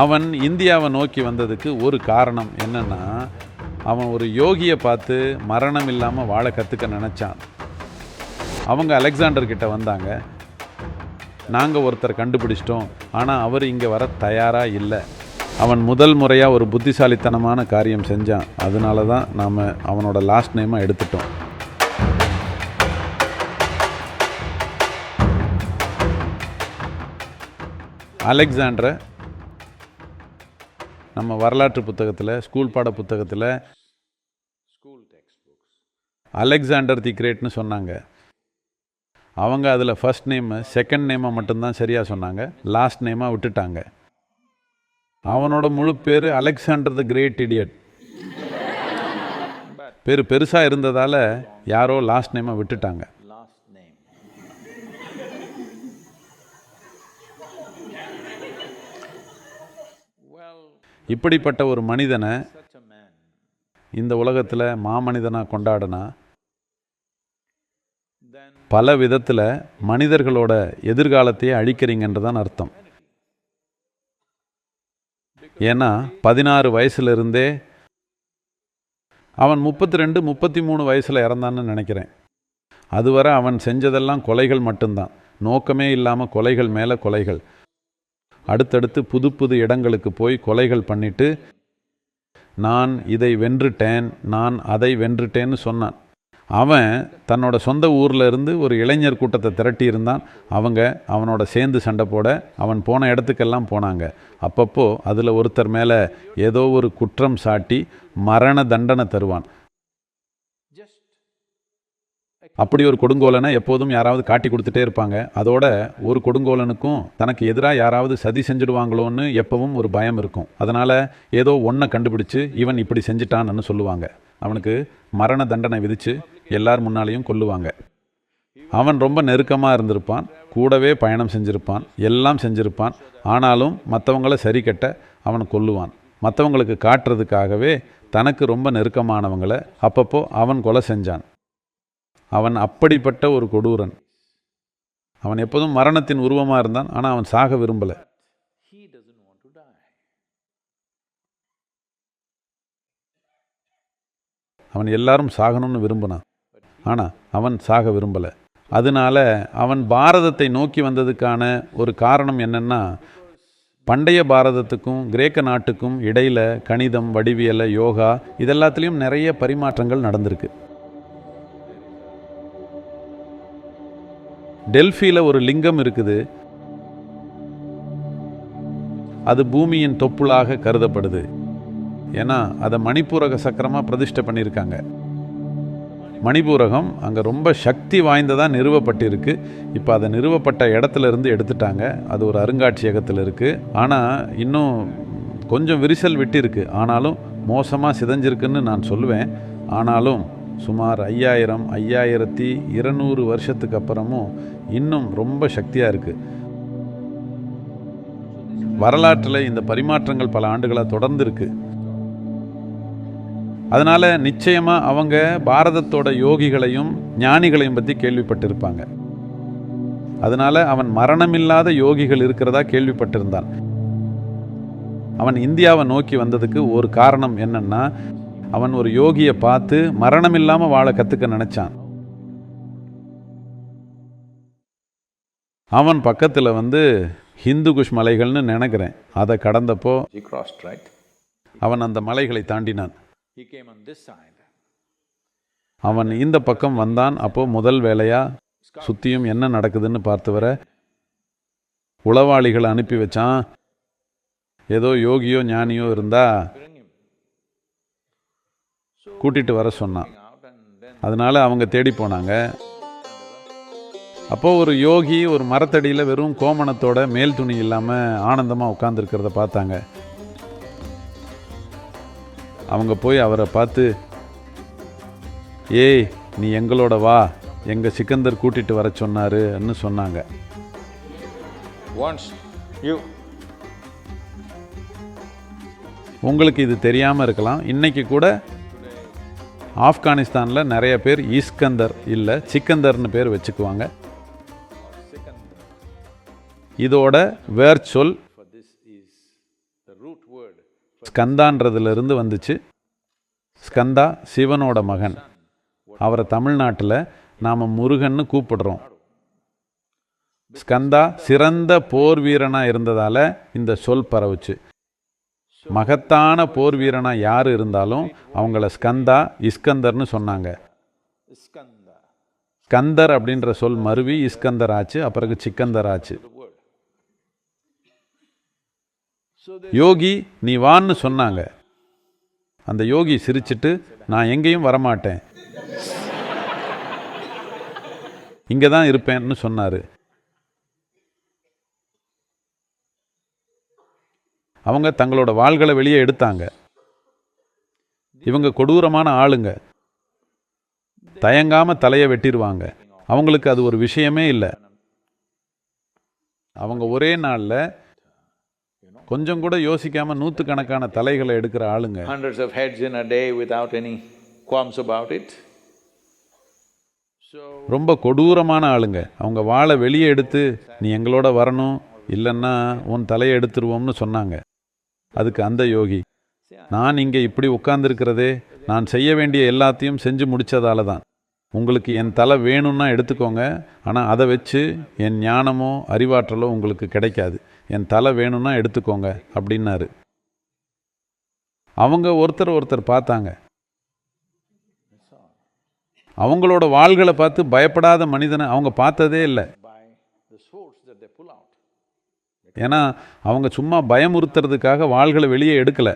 அவன் இந்தியாவை நோக்கி வந்ததுக்கு ஒரு காரணம் என்னென்னா அவன் ஒரு யோகியை பார்த்து மரணம் இல்லாமல் வாழ கற்றுக்க நினச்சான். அவங்க அலெக்சாண்டர் கிட்ட வந்தாங்க. நாங்கள் ஒருத்தர் கண்டுபிடிச்சிட்டோம். ஆனால் அவர் இங்கே வர தயாராக இல்லை. அவன் முதல் முறையாக ஒரு புத்திசாலித்தனமான காரியம் செஞ்சான். அதனால தான் நாம் அவனோட லாஸ்ட் நேமாக எடுத்துட்டோம். அலெக்சாண்டரை நம்ம வரலாற்று புத்தகத்தில் ஸ்கூல் பாட புத்தகத்தில் school text books Alexander the கிரேட்னு சொன்னாங்க. அவங்க அதில் ஃபஸ்ட் நேமு செகண்ட் நேமை மட்டும்தான் சரியாக சொன்னாங்க. லாஸ்ட் நேமாக விட்டுட்டாங்க. அவனோட முழு பேர் அலெக்சாண்டர் த கிரேட் இடியட் பேர் பெருசாக இருந்ததால் யாரோ லாஸ்ட் நேமாக விட்டுட்டாங்க. இப்படிப்பட்ட ஒரு மனிதனை இந்த உலகத்தில் மாமனிதனாக கொண்டாடினா பல விதத்தில் மனிதர்களோட எதிர்காலத்தையே அழிக்கிறீங்கன்றதான் அர்த்தம். ஏன்னா பதினாறு வயசுலேருந்தே அவன் முப்பத்தி ரெண்டு முப்பத்தி மூணு வயசில் இறந்தான்னு நினைக்கிறேன். அதுவரை அவன் செஞ்சதெல்லாம் கொலைகள் மட்டும்தான். நோக்கமே இல்லாமல் கொலைகள் மேலே கொலைகள். அடுத்தடுத்து புது புது இடங்களுக்கு போய் கொலைகள் பண்ணிட்டு நான் இதை வென்றுட்டேன் நான் அதை வென்றுட்டேன்னு சொன்னான். அவன் தன்னோட சொந்த ஊரில் இருந்து ஒரு இளைஞர் கூட்டத்தை திரட்டி இருந்தான். அவங்க அவனோட சேர்ந்து சண்டை போட அவன் போன இடத்துக்கெல்லாம் போனாங்க. அப்பப்போ அதில் ஒருத்தர் மேலே ஏதோ ஒரு குற்றம் சாட்டி மரண தண்டனை தருவான். அப்படி ஒரு கொடுங்கோலனை எப்போதும் யாராவது காட்டி கொடுத்துட்டே இருப்பாங்க. அதோட ஒரு கொடுங்கோலனுக்கும் தனக்கு எதிராக யாராவது சதி செஞ்சுடுவாங்களோன்னு எப்பவும் ஒரு பயம் இருக்கும். அதனால் ஏதோ ஒன்றை கண்டுபிடிச்சு இவன் இப்படி செஞ்சிட்டான்னு சொல்லுவாங்க. அவனுக்கு மரண தண்டனை விதித்து எல்லார் முன்னாலேயும் கொல்லுவாங்க. அவன் ரொம்ப நெருக்கமாக இருந்திருப்பான். கூடவே பயணம் செஞ்சுருப்பான். எல்லாம் செஞ்சிருப்பான். ஆனாலும் மற்றவங்கள சரி கட்ட அவன் கொல்லுவான். மற்றவங்களுக்கு காட்டுறதுக்காகவே தனக்கு ரொம்ப நெருக்கமானவங்களை அப்பப்போ அவன் கொலை செஞ்சான். அவன் அப்படிப்பட்ட ஒரு கொடூரன். அவன் எப்போதும் மரணத்தின் உருவமாக இருந்தான் ஆனால் அவன் சாக விரும்பலை. அவன் எல்லாரும் சாகணும்னு விரும்பினான் ஆனால் அவன் சாக விரும்பலை. அதனால அவன் பாரதத்தை நோக்கி வந்ததுக்கான ஒரு காரணம் என்னென்னா பண்டைய பாரதத்துக்கும் கிரேக்க நாட்டுக்கும் இடையில் கணிதம் வடிவியல் யோகா இதெல்லாத்துலேயும் நிறைய பரிமாற்றங்கள் நடந்திருக்கு. டெல்ஃபியில் ஒரு லிங்கம் இருக்குது. அது பூமியின் தொப்புளாக கருதப்படுது. ஏன்னா அதை மணிப்பூரக சக்கரமாக பிரதிஷ்டை பண்ணியிருக்காங்க. மணிப்பூரகம் அங்கே ரொம்ப சக்தி வாய்ந்ததாக நிறுவப்பட்டிருக்கு. இப்போ அதை நிறுவப்பட்ட இடத்துல இருந்து எடுத்துட்டாங்க. அது ஒரு அருங்காட்சியகத்தில் இருக்குது ஆனால் இன்னும் கொஞ்சம் விரிசல் விட்டிருக்கு. ஆனாலும் மோசமாக சிதைஞ்சிருக்குன்னு நான் சொல்லுவேன். ஆனாலும் சுமார் ஐயாயிரம் ஐயாயிரத்தி இருநூறு வருஷத்துக்கு அப்புறமும் இன்னும் ரொம்ப சக்தியாக இருக்குது வரலாற்றில் இந்த பரிமாற்றங்கள் பல ஆண்டுகளாக தொடர்ந்து இருக்கு அதனால் நிச்சயமாக அவங்க பாரதத்தோட யோகிகளையும் ஞானிகளையும் பற்றி கேள்விப்பட்டிருப்பாங்க. அதனால அவன் மரணமில்லாத யோகிகள் இருக்கிறதா கேள்விப்பட்டிருந்தான். அவன் இந்தியாவை நோக்கி வந்ததுக்கு ஒரு காரணம் என்னென்னா அவன் ஒரு யோகியை பார்த்து மரணமில்லாமல் வாழ கற்றுக்க நினச்சான். அவன் பக்கத்தில் வந்து ஹிந்து குஷ் மலைகள்னு நினைக்கிறேன். அதை கடந்தப்போ? அவன் அந்த மலைகளை தாண்டினான். அவன் இந்த பக்கம் வந்தான். அப்போ முதல் வேலையா சுத்தியும் என்ன நடக்குதுன்னு பார்த்து வர உளவாளிகளை அனுப்பி வச்சான். ஏதோ யோகியோ ஞானியோ இருந்தா கூட்டிட்டு வர சொன்னான். அதனால அவங்க தேடி போனாங்க. அப்போ ஒரு யோகி ஒரு மரத்தடியில் வெறும் கோமணத்தோட மேல் துணி இல்லாமல் ஆனந்தமாக உட்காந்துருக்கிறத பார்த்தாங்க. அவங்க போய் அவரை பார்த்து ஏய் நீ எங்களோட வா எங்கள் சிக்கந்தர் கூட்டிட்டு வர சொன்னாருன்னு சொன்னாங்க. Once you உங்களுக்கு இது தெரியாமல் இருக்கலாம். இன்னைக்கு கூட ஆப்கானிஸ்தானில் நிறைய பேர் ஈஸ்கந்தர் இல்லை சிக்கந்தர்னு பேர் வச்சுக்குவாங்க. இதோட வேர் சொல் ஸ்கந்தான்றதுலேருந்து வந்துச்சு. ஸ்கந்தா சிவனோட மகன். அவரை தமிழ்நாட்டில் நாம் முருகன்னு கூப்பிடுறோம். ஸ்கந்தா சிறந்த போர் வீரனாக இருந்ததால் இந்த சொல் பரவுச்சு. மகத்தான போர் வீரனாக யார் இருந்தாலும் அவங்கள ஸ்கந்தா இஸ்கந்தர்னு சொன்னாங்க. ஸ்கந்தர் அப்படின்ற சொல் மருவி இஸ்கந்தர் ஆச்சு அப்புறம் சிக்கந்தர் ஆச்சு. யோகி நீ வான்னு சொன்னாங்க. அந்த யோகி சிரிச்சிட்டு நான் எங்கேயும் வரமாட்டேன். இங்கே தான் இருப்பேன்னு சொன்னார். அவங்க தங்களோட வாள்களை வெளியே எடுத்தாங்க. இவங்க கொடூரமான ஆளுங்க. தயங்காமல் தலையை வெட்டிடுவாங்க அவங்களுக்கு அது ஒரு விஷயமே இல்லை. அவங்க ஒரே நாளில் கொஞ்சம் கூட யோசிக்காம நூற்றுக்கணக்கான தலைகளை எடுக்கிற ஆளுங்க. Of heads in a day without any qualms about it. So, ரொம்ப கொடூரமான ஆளுங்க. அவங்க வாளை வெளியே எடுத்து நீ எங்களோட வரணும் இல்லைன்னா உன் தலையை எடுத்துருவோம்னு சொன்னாங்க. அதுக்கு அந்த யோகி நான் இங்கே இப்படி உட்கார்ந்திருக்கிறதே நான் செய்ய வேண்டிய எல்லாத்தையும் செஞ்சு முடிச்சதால தான் உங்களுக்கு என் தலை வேணும்னா எடுத்துக்கோங்க ஆனால் அதை வச்சு என் ஞானமோ அறிவாற்றலோ உங்களுக்கு கிடைக்காது. என் தலை வேணும்னா எடுத்துக்கோங்க அப்படின்னாரு. அவங்க ஒருத்தர் ஒருத்தர் பார்த்தாங்க. அவங்களோட வாள்களை பார்த்து பயப்படாத மனிதனை அவங்க பார்த்ததே இல்லை. ஏன்னா அவங்க சும்மா பயமுறுத்துறதுக்காக வாள்களை வெளியே எடுக்கலை.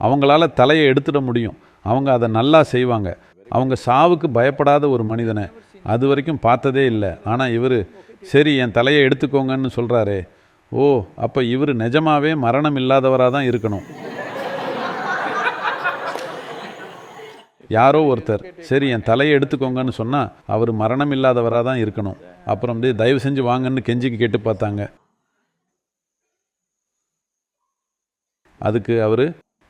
அவங்களால தலையை எடுத்துட முடியும். அவங்க அதை நல்லா செய்வாங்க. அவங்க சாவுக்கு பயப்படாத ஒரு மனிதனை அது வரைக்கும் பார்த்ததே இல்லை. ஆனால் இவர் சரி என் தலையை எடுத்துக்கோங்கன்னு சொல்கிறாரே ஓ அப்போ இவர் நிஜமாவே மரணம் இல்லாதவராக தான் இருக்கணும். யாரோ ஒருத்தர் சரி என் தலையை எடுத்துக்கோங்கன்னு சொன்னால் அவர் மரணம் இல்லாதவராக தான் இருக்கணும். அப்புறம் வந்து தயவு செஞ்சு வாங்கன்னு கெஞ்சிக்கு கேட்டு பார்த்தாங்க. அதுக்கு அவர்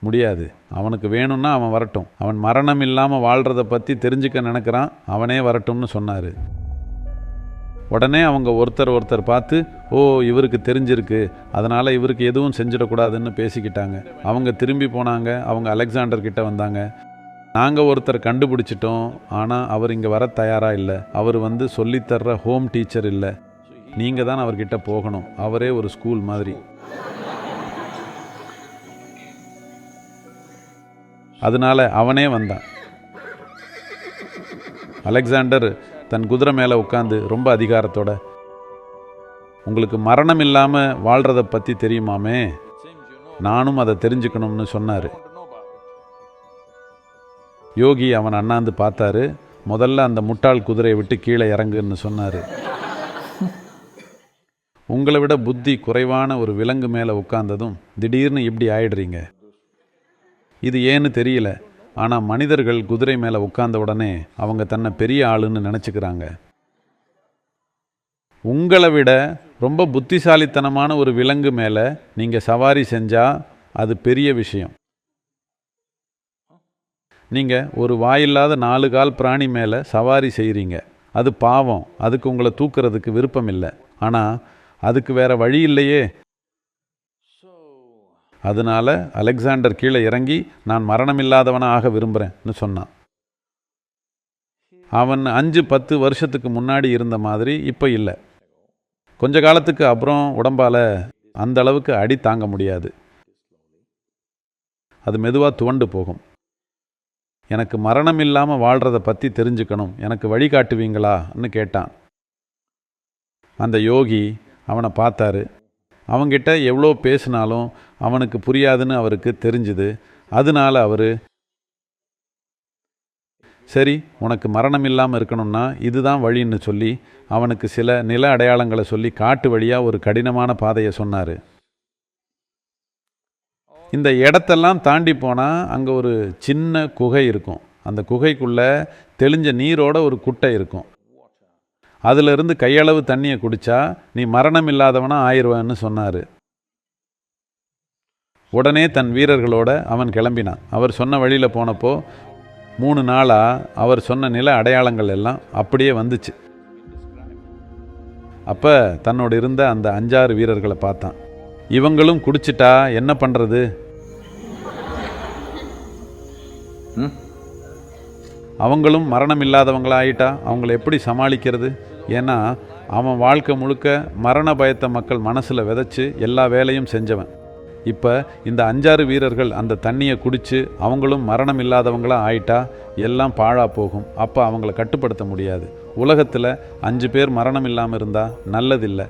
முடியாது. அவனுக்கு வேணும்னா அவன் வரட்டும். அவன் மரணம் இல்லாமல் வாழ்கிறத பற்றி தெரிஞ்சுக்க நினைக்கிறான். அவனே வரட்டும்னு சொன்னார். உடனே அவங்க ஒருத்தர் ஒருத்தர் பார்த்து ஓ இவருக்கு தெரிஞ்சிருக்கு. அதனால் இவருக்கு எதுவும் செஞ்சிடக்கூடாதுன்னு பேசிக்கிட்டாங்க. அவங்க திரும்பி போனாங்க. அவங்க அலெக்சாண்டர் கிட்ட வந்தாங்க. நாங்கள் ஒருத்தர் கண்டுபிடிச்சிட்டோம். ஆனால் அவர் இங்கே வர தயாராக இல்லை. அவர் வந்து சொல்லித்தர்ற ஹோம் டீச்சர் இல்லை. நீங்கள் தான் அவர்கிட்ட போகணும். அவரே ஒரு ஸ்கூல் மாதிரி. அதனால அவனே வந்தான். அலெக்சாண்டர் தன் குதிரை மேலே உட்காந்து ரொம்ப அதிகாரத்தோட உங்களுக்கு மரணம் இல்லாமல் வாழ்கிறத பற்றி தெரியுமாமே? நானும் அதை தெரிஞ்சுக்கணும்னு சொன்னார். யோகி அவன் அண்ணாந்து பார்த்தாரு. முதல்ல அந்த முட்டாள் குதிரையை விட்டு கீழே இறங்குன்னு சொன்னார். உங்களை விட புத்தி குறைவான ஒரு விலங்கு மேலே உட்கார்ந்ததும் திடீர்னு இப்படி ஆயிடுறீங்க. இது ஏன்னு தெரியல. ஆனால் மனிதர்கள் குதிரை மேலே உட்கார்ந்த உடனே அவங்க தன்னை பெரிய ஆளுன்னு நினச்சிக்கிறாங்க. உங்களை விட ரொம்ப புத்திசாலித்தனமான ஒரு விலங்கு மேலே நீங்கள் சவாரி செஞ்சால் அது பெரிய விஷயம். நீங்கள் ஒரு வாயில்லாத நாலு கால் பிராணி மேலே சவாரி செய்கிறீங்க அது பாவம். அதுக்கு உங்களை தூக்குறதுக்கு விருப்பம் இல்லை. ஆனால் அதுக்கு வேறு வழி இல்லையே. அதனால அலெக்சாண்டர் கீழே இறங்கி நான் மரணமில்லாதவனாக ஆக விரும்புகிறேன்னு சொன்னான். அவன் அஞ்சு பத்து வருஷத்துக்கு முன்னாடி இருந்த மாதிரி இப்போ இல்லை. கொஞ்ச காலத்துக்கு அப்புறம் உடம்பால் அந்த அளவுக்கு அடி தாங்க முடியாது. அது மெதுவாக துவண்டு போகும். எனக்கு மரணம் இல்லாமல் வாழ்கிறத பற்றி தெரிஞ்சுக்கணும். எனக்கு வழிகாட்டுவீங்களான்னு கேட்டான். அந்த யோகி அவனை பார்த்தாரு. அவங்கிட்ட எவ்வளோ பேசினாலும் அவனுக்கு புரியாதுன்னு அவருக்கு தெரிஞ்சுது. அதனால அவர் சரி உனக்கு மரணம் இல்லாமல் இருக்கணும்னா இதுதான் வழின்னு சொல்லி அவனுக்கு சில நில அடையாளங்களை சொல்லி காட்டு வழியாக ஒரு கடினமான பாதையை சொன்னார். இந்த இடத்தெல்லாம் தாண்டி போனால் அங்கே ஒரு சின்ன குகை இருக்கும். அந்த குகைக்குள்ளே தெளிஞ்ச நீரோட ஒரு குட்டை இருக்கும். அதிலிருந்து கையளவு தண்ணியை குடிச்சா நீ மரணம் இல்லாதவனாக ஆயிடுவான்னு சொன்னார். உடனே தன் வீரர்களோட அவன் கிளம்பினான். அவர் சொன்ன வழியில் போனப்போ மூணு நாளாக அவர் சொன்ன நில அடையாளங்கள் எல்லாம் அப்படியே வந்துச்சு. அப்போ தன்னோடு இருந்த அந்த அஞ்சாறு வீரர்களை பார்த்தான். இவங்களும் குடிச்சிட்டா என்ன பண்ணுறது அவங்களும் மரணம் இல்லாதவங்களாக ஆயிட்டா அவங்கள எப்படி சமாளிக்கிறது? ஏன்னா அவன் வாழ்க்கை முழுக்க மரண பயத்தை மக்கள் மனசில் விதைச்சி எல்லா வேலையும் செஞ்சவன். இப்போ இந்த அஞ்சாறு வீரர்கள் அந்த தண்ணியை குடித்து அவங்களும் மரணம் இல்லாதவங்களாக ஆயிட்டா எல்லாம் பாழா போகும். அப்போ அவங்கள கட்டுப்படுத்த முடியாது. உலகத்தில் அஞ்சு பேர் மரணம் இல்லாமல் இருந்தால் நல்லதில்லை.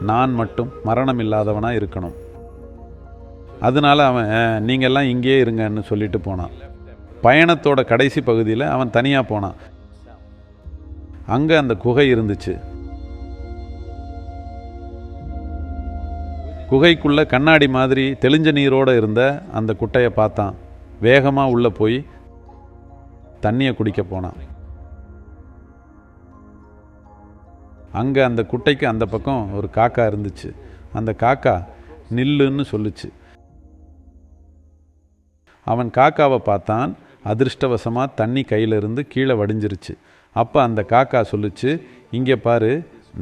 நான் மட்டும் மரணம் இல்லாதவனாக இருக்கணும். அதனால அவன் நீங்கள்லாம் இங்கேயே இருங்கன்னு சொல்லிட்டு போனான். பயணத்தோட கடைசி பகுதியில் அவன் தனியாக போனான். அங்கே அந்த குகை இருந்துச்சு. குகைக்குள்ள கண்ணாடி மாதிரி தெளிஞ்ச நீரோட இருந்த அந்த குட்டையை பார்த்தான். வேகமாக உள்ளே போய் தண்ணியை குடிக்க போனான். அங்கே அந்த குட்டைக்கு அந்த பக்கம் ஒரு காக்கா இருந்துச்சு. அந்த காக்கா நில்லுன்னு சொல்லுச்சு. அவன் காக்காவை பார்த்தான். அதிர்ஷ்டவசமாக தண்ணி கையில இருந்து கீழே வடிஞ்சிருச்சு. அப்போ அந்த காக்கா சொல்லுச்சு இங்கே பாரு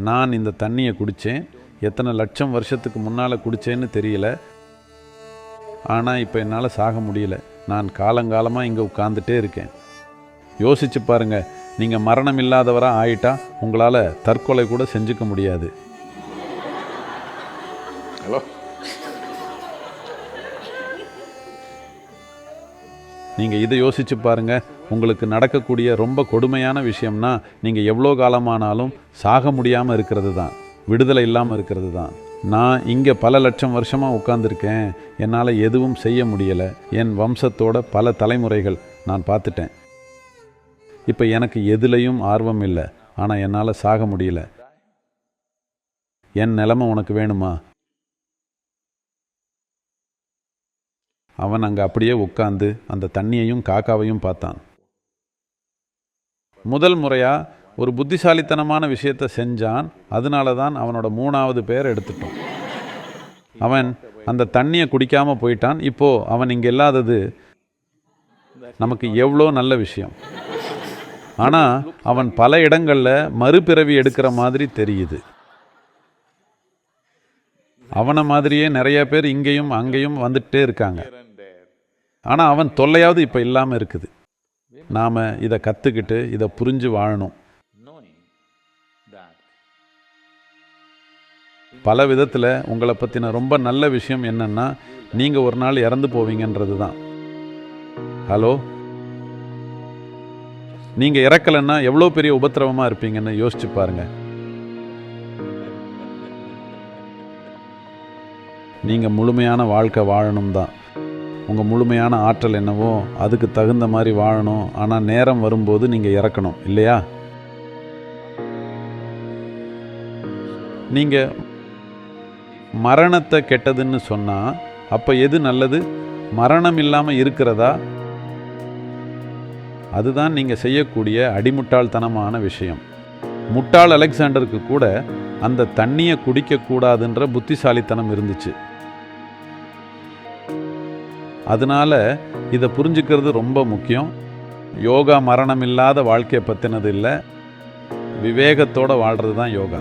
நான் இந்த தண்ணியை குடித்தேன் எத்தனை லட்சம் வருஷத்துக்கு முன்னால் குடித்தேன்னு தெரியல. ஆனால் இப்போ என்னால் சாக முடியல. நான் காலங்காலமாக இங்கே உட்காந்துட்டே இருக்கேன். யோசிச்சு பாருங்க நீங்கள் மரணம் இல்லாதவராக ஆயிட்டா உங்களால் தற்கொலை கூட செஞ்சுக்க முடியாது. Hello? நீங்கள் இதை யோசிச்சு பாருங்க உங்களுக்கு நடக்கக்கூடிய ரொம்ப கொடுமையான விஷயம்னா நீங்கள் எவ்வளோ காலமானாலும் சாக முடியாமல் இருக்கிறது தான் விடுதலை இல்லாமல் இருக்கிறது தான் நான் இங்கே பல லட்சம் வருஷமாக உட்காந்துருக்கேன் என்னால் எதுவும் செய்ய முடியலை. என் வம்சத்தோட பல தலைமுறைகள் நான் பார்த்துட்டேன். இப்போ எனக்கு எதுலேயும் ஆர்வம் இல்லை. ஆனால் என்னால் சாக முடியல. என் நிலமை உனக்கு வேணுமா? அவன் அங்கே அப்படியே உட்காந்து அந்த தண்ணியையும் காக்காவையும் பார்த்தான். முதல் முறையாக ஒரு புத்திசாலித்தனமான விஷயத்தை செஞ்சான் அதனால தான் அவனோட மூணாவது பேர் எடுத்துட்டோம். அவன் அந்த தண்ணியை குடிக்காமல் போயிட்டான். இப்போ அவன் இங்கே இல்லாதது நமக்கு எவ்வளோ நல்ல விஷயம். ஆனால் அவன் பல இடங்களில் மறுபிறவி எடுக்கிற மாதிரி தெரியுது. அவனை மாதிரியே நிறைய பேர் இங்கேயும் அங்கேயும் வந்துட்டே இருக்காங்க. ஆனால் அவன் தொல்லையாவது இப்போ இல்லாமல் இருக்குது. நாம் இதை கற்றுக்கிட்டு இதை புரிஞ்சு வாழணும். பல விதத்தில் உங்களை பற்றின ரொம்ப நல்ல விஷயம் என்னென்னா நீங்கள் ஒரு நாள் இறந்து போவீங்கன்றது தான். ஹலோ? நீங்கள் இறக்கலைன்னா எவ்வளோ பெரிய உபத்திரவமாக இருப்பீங்கன்னு யோசிச்சு பாருங்கள் நீங்கள் முழுமையான வாழ்க்கை வாழணும் தான். உங்கள் முழுமையான ஆற்றல் என்னவோ அதுக்கு தகுந்த மாதிரி வாழணும். ஆனால் நேரம் வரும்போது நீங்கள் இறக்கணும் இல்லையா? நீங்கள் மரணத்தை கெட்டதுன்னு சொன்னால் அப்போ எது நல்லது? மரணம் இல்லாமல் இருக்கிறதா? அதுதான் நீங்கள் செய்யக்கூடிய அடிமுட்டாள்தனமான விஷயம். முட்டாள் அலெக்சாண்டருக்கு கூட அந்த தண்ணியை குடிக்கக்கூடாதுன்ற புத்திசாலித்தனம் இருந்துச்சு. அதனால இதை புரிஞ்சுக்கிறது ரொம்ப முக்கியம். யோகா மரணம் இல்லாத வாழ்க்கையை பற்றினது இல்லை. விவேகத்தோடு வாழ்கிறது தான் யோகா.